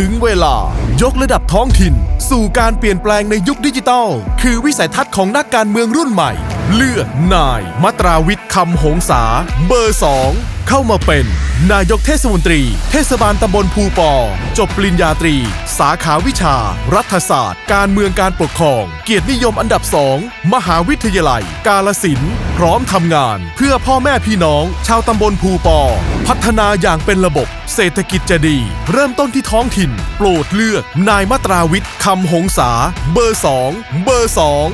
ถึงเวลายกระดับท้องถิ่น สู่การเปลี่ยนแปลงในยุคดิจิตอลคือวิสัยทัศน์ของนักการเมืองรุ่นใหม่ เลือกนาย มัตราวิทย์คำหงษา เบอร์สองเข้ามาเป็น นายกเทศมนตรี เทศบาลตำบลภูปอ จบปริญญาตรี สาขาวิชา รัฐศาสตร์ การเมืองการปกครอง เกียรตินิยมอันดับสองมหาวิทยาลัย กาลสินพร้อมทำงาน เพื่อพ่อแม่พี่น้อง ชาวตำบลภูปอ พัฒนาอย่างเป็นระบบ เศรษฐกิจจะดี เริ่มต้นที่ท้องถิ่น โปรดเลือก นายมัตราวิทย์คำหงษา เบอร์สองเบอร์สอง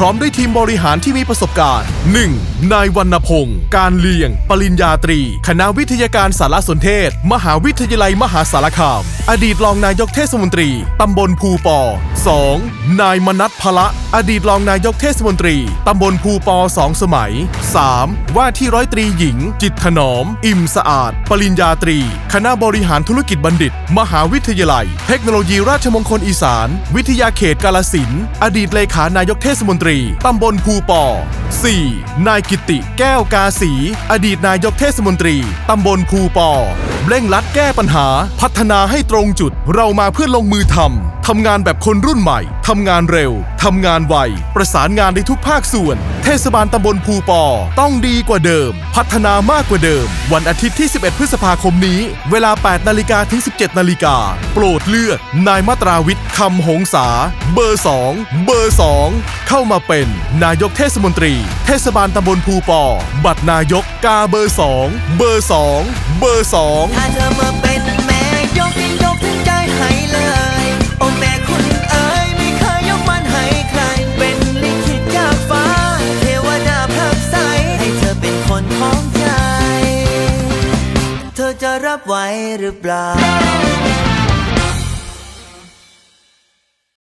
พร้อมด้วยทีมบริหารที่มีประสบการณ์ 1. นายวรรณพงศ์การเลียง ปริญญาตรี คณะวิทยาการสารสนเทศ มหาวิทยาลัยมหาสารคาม อดีตรองนายกเทศมนตรี ตำบลภูปอ 2. นายมนัทพละ อดีตรองนายกเทศมนตรี ตำบลภูปอสองสมัย 3. ว่าที่ร้อยตรีหญิง จิตถนอม อิ่มสะอาด ปริญญาตรี คณะบริหารธุรกิจบัณฑิต มหาวิทยาลัย เทคโนโลยีราชมงคลอีสาน วิทยาเขตกาลสิน อดีตเลขานายกเทศมนตรีตำบลภูปอ 4. นายกิติแก้วกาสี อดีตนายกเทศมนตรี ตำบลภูปอ เร่งรัดแก้ปัญหา พัฒนาให้ตรงจุด เรามาเพื่อลงมือทำทำงานแบบคนรุ่นใหม่ทำงานเร็วทำงานไว ประสานงานในทุกภาคส่วน เทศบาลตำบลภูปอ ต้องดีกว่าเดิม พัฒนามากกว่าเดิม วันอาทิตย์ที่ 11 พฤษภาคมนี้ เวลา 8 นาฬิกาถึง 17 นาฬิกา โปรดเลือก นายมาตราวิทย์คำหงษา เบอร์ 2 เบอร์ 2 เข้ามาเป็น นายกเทศมนตรี เทศบาลตำบลภูปอ บัตรนายกกาเบอร์ 2 เบอร์ 2 เบอร์สองถ้าเธอมาเป็นแม่ยกยกทั้งใจให้เลย โอ้แม่คุณเอ๋ยไม่เคยยกมันให้ใคร เป็นลิขิตจากฟ้า เทวดาพักใสให้เธอเป็นคนของใจ เธอจะรับไหวหรือเปล่า